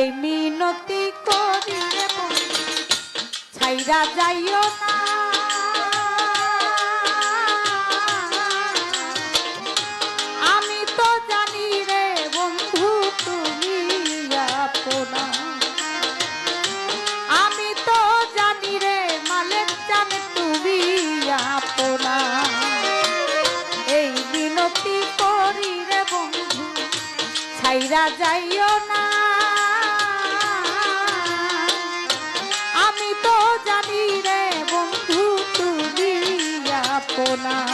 এই মিনতি করি রে ছাইরা যাইও না। আমি তো জানি রে বন্ধু, তুমি আপনা। আমি তো জানি রে মালেক জান তুমি আপনা। এই বিনতি করি রে বন্ধু, ছাইরা যাইও আপনা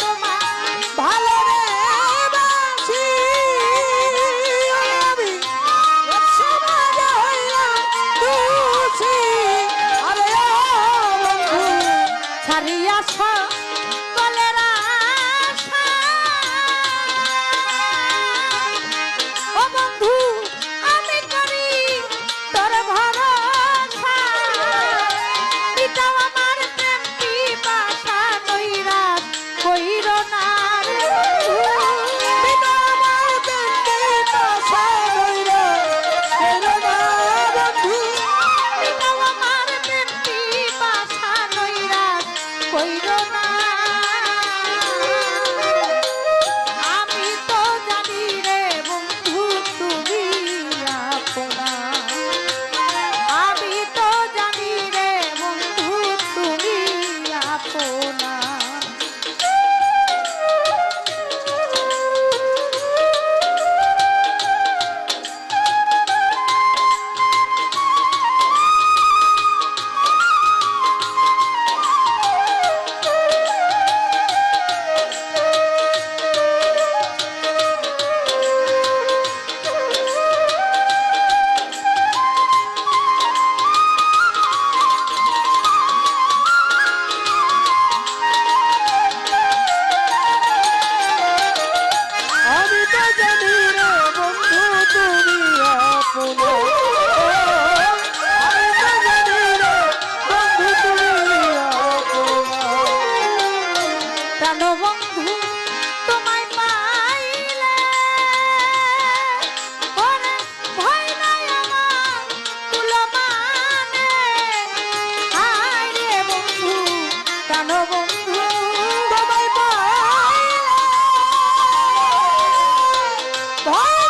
কইর না। भजनी ভয়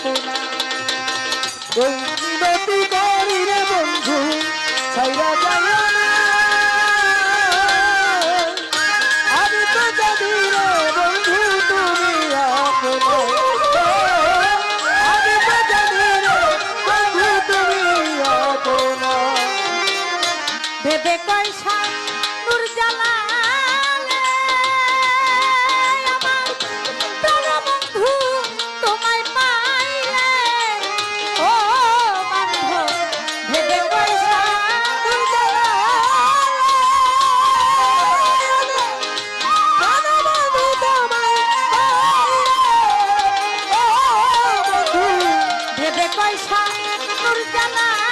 আপনা ভেবে কয়সা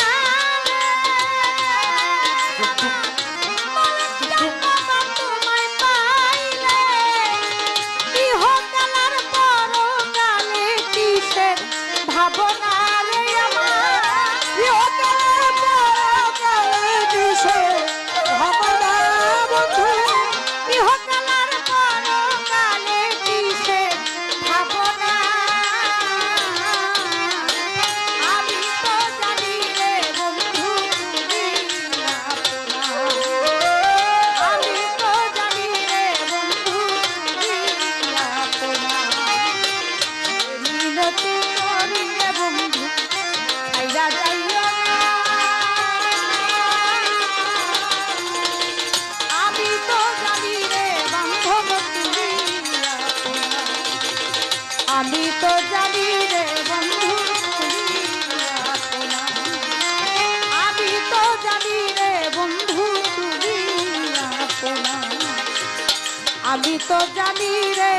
আমি তো জানি রে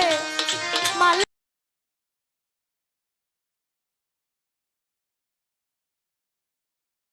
মাল